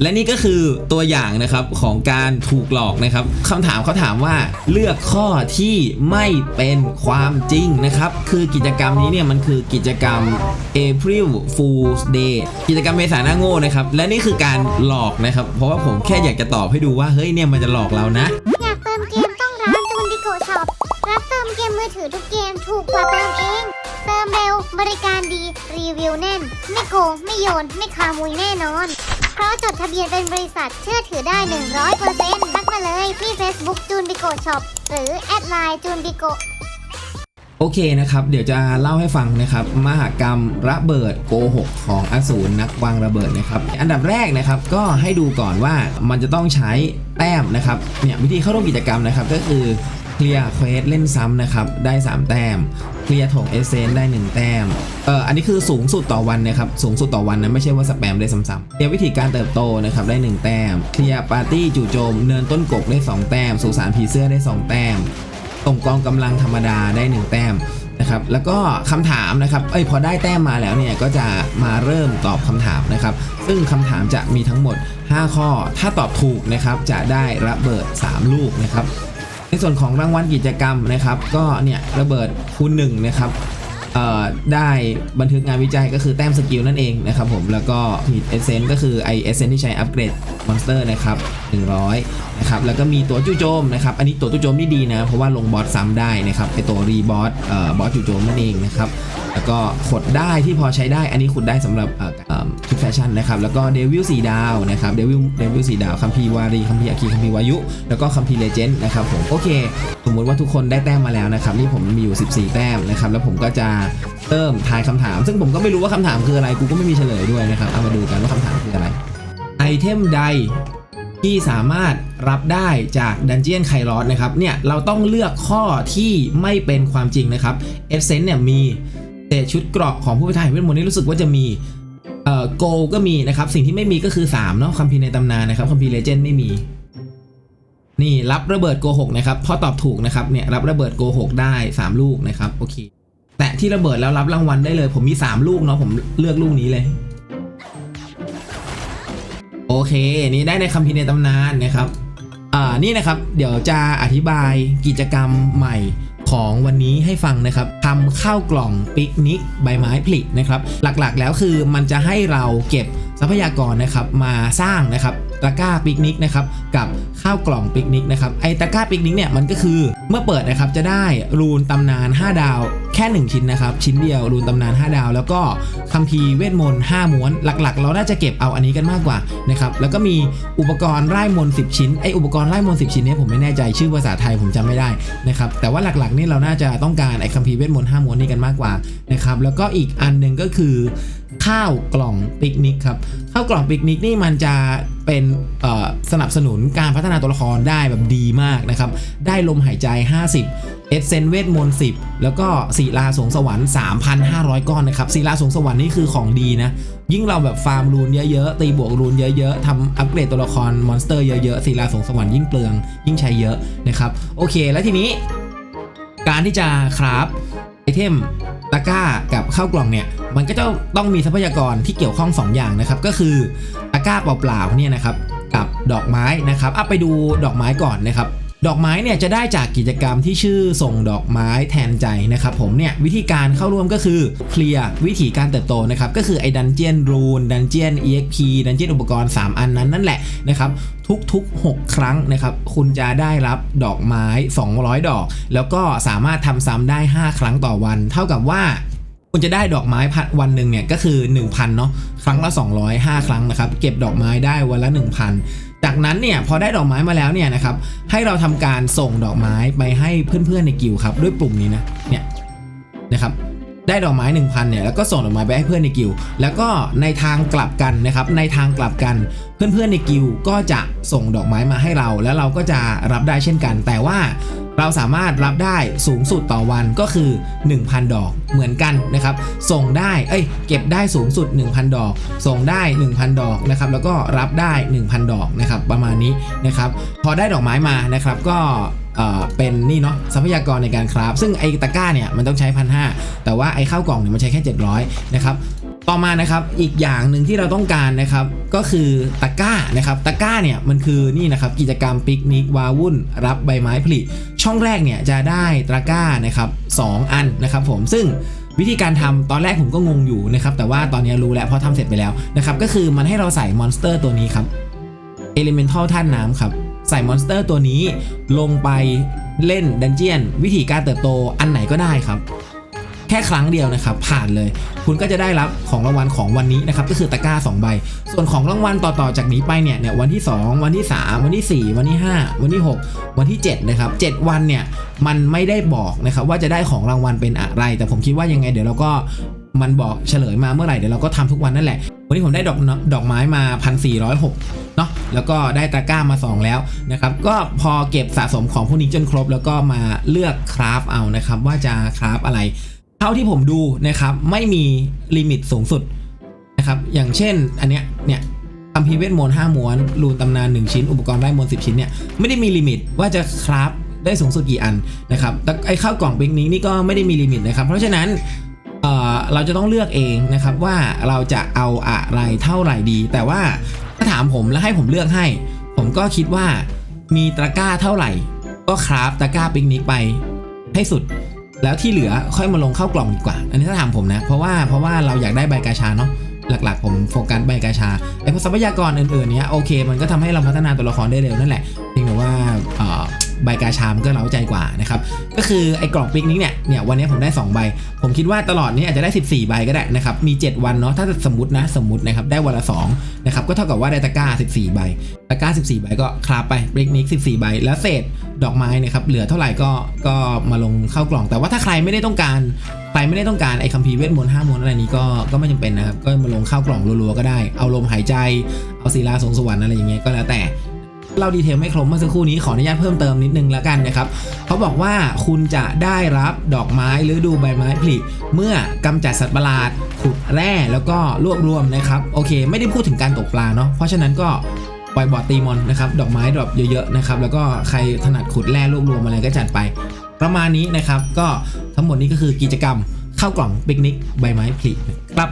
และนี่ก็คือตัวอย่างนะครับของการถูกหลอกนะครับคำถามเขาถามว่าเลือกข้อที่ไม่เป็นความจริงนะครับ คือกิจกรรมนี้เนี่ยมันคือกิจกรรม April Fool's Day กิจกรรมเมษาหน้าโง่นะครับ และนี่คือการหลอกนะครับ เพราะว่าผมแค่อยากจะตอบให้ดูว่าเฮ้ยเนี่ยมันจะหลอกเรานะ อยากเติมเกมต้องร้านจูนดิโกช็อปรับเติมเกมมือถือทุกเกมถูกกว่าเติมเอง เติมเร็วบริการดี รีวิวแน่น ไม่โกง ไม่โยน ไม่คามุยแน่นอน เพราะจดทะเบียนเป็นบริษัทเชื่อถือได้ 100%ทักมาเลยที่ Facebook จูนดิโกช็อปหรือแอดไลน์จูนดิโกโอเคนะครับ เดี๋ยวจะเล่าให้ฟังนะครับ มหากรรมระเบิดโกหกของอสูรนักวางระเบิดนะครับ อันดับแรกนะครับก็ให้ดูก่อนว่ามันจะต้องใช้แต้มนะครับเนี่ยวิธีเข้าร่วมกิจกรรมนะครับ ก็คือ เคลียร์เควสเล่นซ้ำนะครับได้ 3 แต้มเคลียร์ถงเอเซนได้ 1 แต้มเอ่ออันนี้คือสูงสุดต่อวันนะครับสูงสุดต่อวันนะไม่ใช่ว่าสแปมได้ซ้ำๆเคลียร์วิธีการเติบโตนะครับได้ 1 แต้มเคลียร์ปาร์ตี้จู่โจมเนินต้นกกได้ 2 แต้มสุสานผีเสื้อได้ 2 แต้มตรงกองกำลังธรรมดาได้ 1 แต้มนะครับแล้วก็คำถามนะครับเอ้ยพอได้แต้มมาแล้วเนี่ยก็จะมาเริ่มตอบคำถามนะครับ ซึ่งคำถามจะมีทั้งหมด 5 ข้อ ถ้าตอบถูกนะครับจะได้ระเบิด 3 ลูกนะครับ ส่วนของรางวัลกิจกรรมนะครับ ก็เนี่ยระเบิดคูณ1นะครับได้บันทึกงานวิจัยก็คือแต้มสกิลนั่นเองนะครับผมแล้วก็มีเอเซนก็คือไอเอเซนที่ใช้อัปเกรดมอนสเตอร์นะครับ100นะครับแล้วก็มีตัวจู่โจมนะครับอันนี้ตัวจู่โจมนี่ดีนะเพราะว่าลงบอสซ้ำได้นะครับไอตัวรีบอสเอ่อบอสจู่โจมนั่นเองนะครับแล้วก็ขดได้ที่พอใช้ได้อันนี้ขุดได้สำหรับ ทุกแฟชั่นนะครับแล้วก็เดวิลสีดาวนะครับเดวิลเดวิลสีดาวคัมภีร์วารีคัมภีร์อาคีคัมภีร์วายุ แล้วก็คัมภีร์เลเจนด์นะครับผมโอเค สมมติว่าทุกคนได้แต้มมาแล้วนะครับนี่ผมมีอยู่ 14 แต้มนะครับแล้วผมก็จะเริ่มทายคำถาม ซึ่งผมก็ไม่รู้ว่าคำถามคืออะไรกูก็ไม่มีเฉลยด้วยนะครับเอามาดูกันว่าคำถามคืออะไรไอเทมใดที่สามารถรับได้จากดันเจียนไคลอสนะครับเนี่ยเราต้องเลือกข้อที่ไม่เป็นความจริงนะครับเอเซนเนี่ยมีแต่ชุดเกราะของผู้พิทักษ์เวทมนต์นี่รู้สึกว่าจะมี เอ่อโกก็มีนะครับ สิ่งที่ไม่มีก็คือ3เนาะคัมภีร์ในตำนานนะครับคัมภีร์เลเจนด์ไม่มี นี่รับระเบิดโกหกนะครับพอตอบถูกนะครับเนี่ยรับระเบิดโกหกได้ 3 ลูกนะครับโอเคแตะที่ระเบิดแล้วรับรางวัลได้เลย ผมมี 3 ลูกเนาะผมเลือกลูกนี้เลย โอเค นี่ได้ในคัมภีร์ในตำนานนะครับอ่านี่นะครับ เดี๋ยวจะอธิบายกิจกรรมใหม่ ของวันนี้ให้ฟังนะครับทำข้าวกล่องปิกนิกใบไม้ผลินะครับ หลักๆ แล้วคือมันจะให้เราเก็บทรัพยากรนะครับมาสร้างนะครับ ตะกร้าปิกนิกนะครับกับข้าวกล่องปิกนิกนะครับไอตะกร้าปิกนิกเนี่ยมันก็คือเมื่อเปิดนะครับจะได้รูนตำนาน 5 ดาวแค่ 1 ชิ้นนะครับ ชิ้นเดียวรูนตำนาน 5 ดาว แล้วก็คัมภีร์เวทมนต์5ม้วน หลักๆ เราน่าจะเก็บเอาอันนี้กันมากกว่านะครับแล้วก็มีอุปกรณ์ไร่มนต์10 ชิ้นไออุปกรณ์ไร่มนต์10 ชิ้นเนี้ผมไม่แน่ใจชื่อภาษาไทยผมจำไม่ได้นะครับแต่ว่าหลักๆนี่เราน่าจะต้องการไอคัมภีร์เวทมนต์5ม้วนนี้กันมากกว่านะครับแล้วก็อีกอันหนึ่งก็คือข้าวกล่องปิกนิกครับข้าวกล่องปิกนิกนี่มันจะ เป็นสนับสนุนการพัฒนาตัวละครได้แบบดีมากนะครับ ได้ลมหายใจ 50 เอเซนเวทมนต์10 แล้วก็ศิลาสงสวรรค์ 3,500 ก้อนนะครับศิลาสงสวรรค์นี่คือของดีนะ ยิ่งเราแบบฟาร์มรูนเยอะๆ ตีบวกรูนเยอะๆทำอัปเกรดตัวละครมอนสเตอร์เยอะๆศิลาสงสวรรค์ยิ่งเปลือง ยิ่งใช้เยอะนะครับ โอเค แล้วทีนี้ การที่จะคราฟไอเทมตะกร้ากับข้าวกล่องเนี่ย มันก็จะต้องมีทรัพยากรที่เกี่ยวข้อง 2 อย่างนะครับ ก็คือ ก้าเปล่าๆเนี่ยนะครับกับดอกไม้นะครับอะไปดูดอกไม้ก่อนนะครับดอกไม้เนี่ยจะได้จากกิจกรรมที่ชื่อส่งดอกไม้แทนใจนะครับผมเนี่ยวิธีการเข้าร่วมก็คือเคลียร์วิธีการเติบโตนะครับก็คือไอ้ดันเจียนรูนดันเจียน EXP ดันเจียนอุปกรณ์ 3 อันนั้นนั่นแหละนะครับทุกๆ 6 ครั้งนะครับคุณจะได้รับดอกไม้ 200 ดอก แล้วก็สามารถทำซ้ำได้ 5 ครั้งต่อวัน เท่ากับว่า คุณจะได้ดอกไม้พันวันหนึ่งเนี่ยก็คือ 1,000เนาะครั้งละ 205 ครั้งนะครับ เก็บดอกไม้ได้วันละ 1,000 จากนั้นเนี่ยพอได้ดอกไม้มาแล้วเนี่ยนะครับให้เราทำการส่งดอกไม้ไปให้เพื่อนๆในกิลด์ครับด้วยปุ่มนี้นะเนี่ยนะครับ ได้ดอกไม้1,000เนี่ยแล้วก็ส่งดอกไม้ไปให้เพื่อนในกิลแล้วก็ในทางกลับกันนะครับในทางกลับกันเพื่อนๆในกิลก็จะส่งดอกไม้มาให้เรา แล้วเราก็จะรับได้เช่นกัน แต่ว่าเราสามารถรับได้สูงสุดต่อวันก็คือ 1,000 ดอกเหมือนกันนะครับ ส่งได้เอ้ยเก็บได้สูงสุด 1,000 ดอก ส่งได้ 1,000 ดอกนะครับแล้วก็รับได้ 1,000 ดอกนะครับประมาณนี้นะครับพอได้ดอกไม้มานะครับก็ เป็นนี่เนาะทรัพยากรในการคราฟซึ่งไอตะกร้าเนี่ยมันต้องใช้พันหแต่ว่าไอข้าวกล่องเนี่ยมันใช้แค่ 700 นะครับต่อมานะครับอีกอย่างหนึ่งที่เราต้องการนะครับก็คือตะกร้านะครับตะกร้าเนี่ยมันคือนี่นะครับกิจกรรมปิกนิกวาวุ่น รับใบไม้ผลิช่องแรกเนี่ยจะได้ตะกร้านะครับสองอันนะครับผมซึ่งวิธีการทำตอนแรกผมก็งงอยู่นะครับแต่ว่าตอนนี้รู้แล้วเพราะทำเสร็จไปแล้วนะครับก็คือมันให้เราใส่มอนสเตอร์ตัวนี้ครับ Elemental ท่านน้ำครับ ใส่มอนสเตอร์ตัวนี้ลงไปเล่นดันเจียน วิธีการเติบโตอันไหนก็ได้ครับ แค่ครั้งเดียวนะครับ ผ่านเลย คุณก็จะได้รับของรางวัลของวันนี้นะครับ ก็คือตะกร้า 2 ใบ ส่วนของรางวัลต่อๆจากนี้ไปเนี่ยเนี่ยวันที่ 2 วันที่ 3 วันที่ 4 วันที่ 5 วันที่ 6 วันที่ 7 นะครับ 7 วันเนี่ยมันไม่ได้บอกนะครับว่าจะได้ของรางวัลเป็นอะไร แต่ผมคิดว่ายังไงเดี๋ยวเราก็มันบอกเฉลยมาเมื่อไหร่เดี๋ยวเราก็ทำทุกวันนั่นแหละ วันนี้ผมได้ดอกดอกไม้มา 1,406เนาะแล้วก็ได้ตะกร้ามา 2 แล้วนะครับ ก็พอเก็บสะสมของพวกนี้จนครบ แล้วก็มาเลือกคราฟเอานะครับ ว่าจะคราฟอะไร เท่าที่ผมดูนะครับ ไม่มีลิมิตสูงสุดนะครับ อย่างเช่นอันเนี้ยเนี่ยคัมภีเวทมนต์5ม้วน รูนตำนาน 1 ชิ้น อุปกรณ์ได้มนต์10 ชิ้นเนี่ยไม่ได้มีลิมิตว่าจะคราฟได้สูงสุดกี่อันนะครับแต่ไอ้ข้าวกล่องปิกนิกนี่ก็ไม่ได้มีลิมิตนะครับ เพราะฉะนั้น เราจะต้องเลือกเองนะครับว่าเราจะเอาอะไรเท่าไหร่ดี แต่ว่าถ้าถามผมแล้วให้ผมเลือกให้ ผมก็คิดว่ามีตะกร้าเท่าไหร่ ก็คราฟตะกร้าปิกนิกไปให้สุด แล้วที่เหลือค่อยมาลงเข้ากล่องดีกว่า อันนี้ถ้าถามผมนะ เพราะว่าเพราะว่าเราอยากได้ใบกาชาเนาะหลักๆ ผมโฟกัสใบกาชาไอ้พวกทรัพยากรอื่นๆเนี้ยโอเค มันก็ทำให้เราพัฒนาตัวละครได้เร็วนั่นแหละเพียงแต่ว่า ใบกาชามก็เล้าใจกว่านะครับ ก็คือไอ้กล่องปิกนิกเนี่ย เนี่ยวันนี้ผมได้ 2 ใบ ผมคิดว่าตลอดนี้อาจจะได้ 14 ใบก็ได้นะครับ มี 7 วันเนาะ ถ้าสมมตินะ สมมตินะครับ ได้วันละ2นะครับ ก็เท่ากับว่าได้ตะกร้า 14 ใบ ตะกร้า 14 ใบก็คลาบไปปิกนิก 14 ใบ แล้วเศษดอกไม้นะครับ เหลือเท่าไหร่ก็ ก็มาลงเข้ากล่อง แต่ว่าถ้าใครไม่ได้ต้องการ ใครไม่ได้ต้องการไอ้คัมภีร์เวทมนต์ห้ามนต์อะไรนี้ก็ ก็ไม่จำเป็นนะครับ ก็มาลงเข้ากล่องรัวๆก็ได้ เอาลมหายใจ เอาศิลาสงสวรรค์อะไรอย่างเงี้ยก็แล้วแต่ เราดีเทลไม่ครบเมื่อสักครู่นี้ขออนุญาตเพิ่มเติมนิดนึงแล้วกันนะครับเขาบอกว่าคุณจะได้รับดอกไม้หรือดูใบไม้ผลิเมื่อกำจัดสัตว์ประหลาดขุดแร่แล้วก็รวบรวมนะครับโอเค ไม่ได้พูดถึงการตกปลาเนาะเพราะฉะนั้นก็ปล่อยบอดตีมอนนะครับดอกไม้ดอกเยอะๆนะครับแล้วก็ใครถนัดขุดแร่รวบรวมอะไรก็จัดไป ประมาณนี้นะครับก็ทั้งหมดนี้ก็คือกิจกรรมเข้ากล่องปิกนิกใบไม้ผลิครับ